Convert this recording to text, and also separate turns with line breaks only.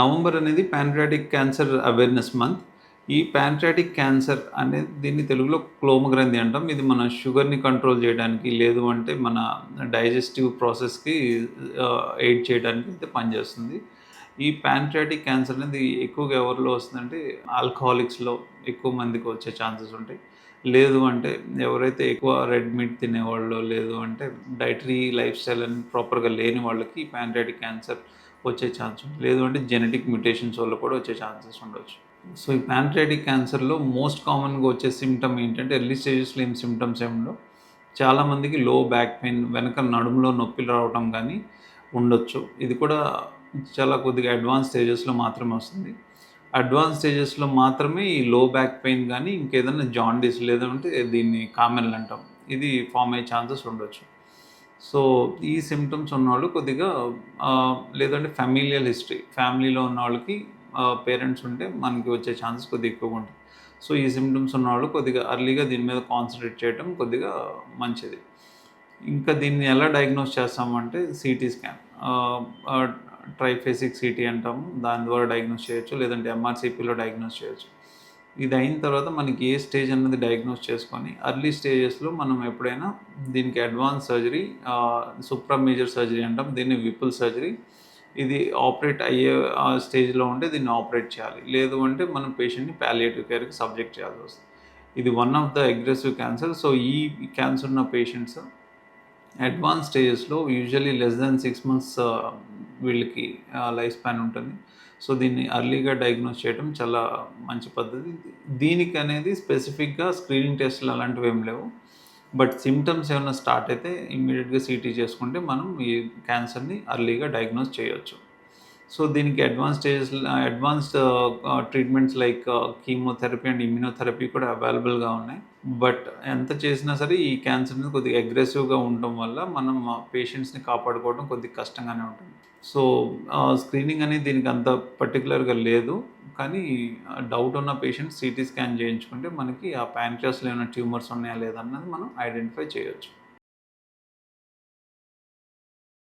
November అనేది pancreatic cancer awareness month ఈ pancreatic cancer అనేది దీన్ని తెలుగులో క్లోమగ్రంథి అంటాం. ఇది మన షుగర్ని కంట్రోల్ చేయడానికి లేదు అంటే మన డైజెస్టివ్ ప్రాసెస్కి ఎయిడ్ చేయడానికి అయితే పనిచేస్తుంది. ఈ ప్యాంక్రియాటిక్ క్యాన్సర్ అనేది ఎక్కువగా ఎవరిలో వస్తుందంటే ఆల్కహాలిక్స్లో ఎక్కువ మందికి వచ్చే ఛాన్సెస్ ఉంటాయి. లేదు అంటే ఎవరైతే ఎక్కువ రెడ్ మీట్ తినేవాళ్ళు లేదు అంటే డైటరీ లైఫ్ స్టైల్ అని ప్రాపర్గా లేని వాళ్ళకి ప్యాంట్రాటిక్ క్యాన్సర్ వచ్చే ఛాన్స్ ఉంది లేదు అంటే జెనెటిక్ మ్యూటేషన్స్ వల్ల కూడా వచ్చే ఛాన్సెస్ ఉండొచ్చు. సో ఈ ప్యాంక్రియాటిక్ క్యాన్సర్లో మోస్ట్ కామన్గా వచ్చే సిమ్టమ్ ఏంటంటే ఎర్లీ స్టేజెస్లో ఏం సిమ్టమ్స్ ఏముండో చాలామందికి లో బ్యాక్ పెయిన్ వెనక నడుములో నొప్పిలు రావడం కానీ ఉండొచ్చు. ఇది కూడా చాలా కొద్దిగా అడ్వాన్స్ స్టేజెస్లో మాత్రమే వస్తుంది. అడ్వాన్స్ స్టేజెస్లో మాత్రమే ఈ లో బ్యాక్ పెయిన్ కానీ ఇంకేదైనా జాండీస్ లేదంటే దీన్ని కామెల్ అంటాం. ఇది ఫామ్ అయ్యే ఛాన్సెస్ ఉండొచ్చు. సో ఈ సిమ్టమ్స్ ఉన్నవాళ్ళు కొద్దిగా లేదంటే ఫ్యామిలియల్ హిస్టరీ ఫ్యామిలీలో ఉన్న వాళ్ళకి పేరెంట్స్ ఉంటే మనకి వచ్చే ఛాన్సెస్ కొద్దిగా ఎక్కువగా ఉంటాయి సో ఈ సిమ్టమ్స్ ఉన్నవాళ్ళు కొద్దిగా అర్లీగా దీని మీద కాన్సన్ట్రేట్ చేయడం కొద్దిగా మంచిది. ఇంకా దీన్ని ఎలా డయాగ్నోస్ చేస్తామంటే సిటీ స్కాన్ ట్రైఫేసిక్ సిటీ అంటాము. దాని ద్వారా డయాగ్నోస్ చేయొచ్చు లేదంటే ఎంఆర్సిపిలో డయాగ్నోస్ చేయొచ్చు. ఇది అయిన తర్వాత మనకి ఏ స్టేజ్ అన్నది డయాగ్నోస్ చేసుకొని అర్లీ స్టేజెస్లో మనం ఎప్పుడైనా దీనికి advance surgery supra major surgery అంటాం దీన్ని విపుల్ సర్జరీ ఇది ఆపరేట్ అయ్యే స్టేజ్లో ఉంటే దీన్ని ఆపరేట్ చేయాలి. లేదు అంటే మనం పేషెంట్ని ప్యాలియేటివ్ కేర్కి సబ్జెక్ట్ చేయాల్సి వస్తుంది. ఇది one of the aggressive cancer so ఈ క్యాన్సర్ ఉన్న పేషెంట్స్ అడ్వాన్స్ స్టేజెస్లో usually less than six months వీళ్ళకి లైఫ్ స్పాన్ ఉంటుంది. సో దీన్ని అర్లీగా డయాగ్నోస్ చేయడం చాలా మంచి పద్ధతి. దీనికి అనేది స్పెసిఫిక్గా స్క్రీనింగ్ టెస్ట్లు అలాంటివి ఏం లేవు. బట్ సిమ్టమ్స్ ఏమైనా స్టార్ట్ అయితే ఇమ్మీడియట్గా సిటీ చేసుకుంటే మనం ఈ క్యాన్సర్ని అర్లీగా డయాగ్నోస్ చేయొచ్చు. సో దీనికి advance stages advanced treatments like chemotherapy and immunotherapy కూడా అవైలబుల్గా ఉన్నాయి. బట్ ఎంత చేసినా సరే ఈ క్యాన్సర్ అనేది కొద్దిగా అగ్రెసివ్గా ఉండటం వల్ల మనం పేషెంట్స్ని కాపాడుకోవడం కొద్దిగా కష్టంగానే ఉంటుంది. సో స్క్రీనింగ్ అనేది దీనికి అంత పర్టికులర్గా లేదు. కానీ డౌట్ ఉన్న పేషెంట్ సిటీ స్కాన్ చేయించుకుంటే మనకి ఆ ప్యాంక్రియాస్లో ఏమైనా ట్యూమర్స్ ఉన్నాయా లేదన్నది మనం ఐడెంటిఫై చేయొచ్చు.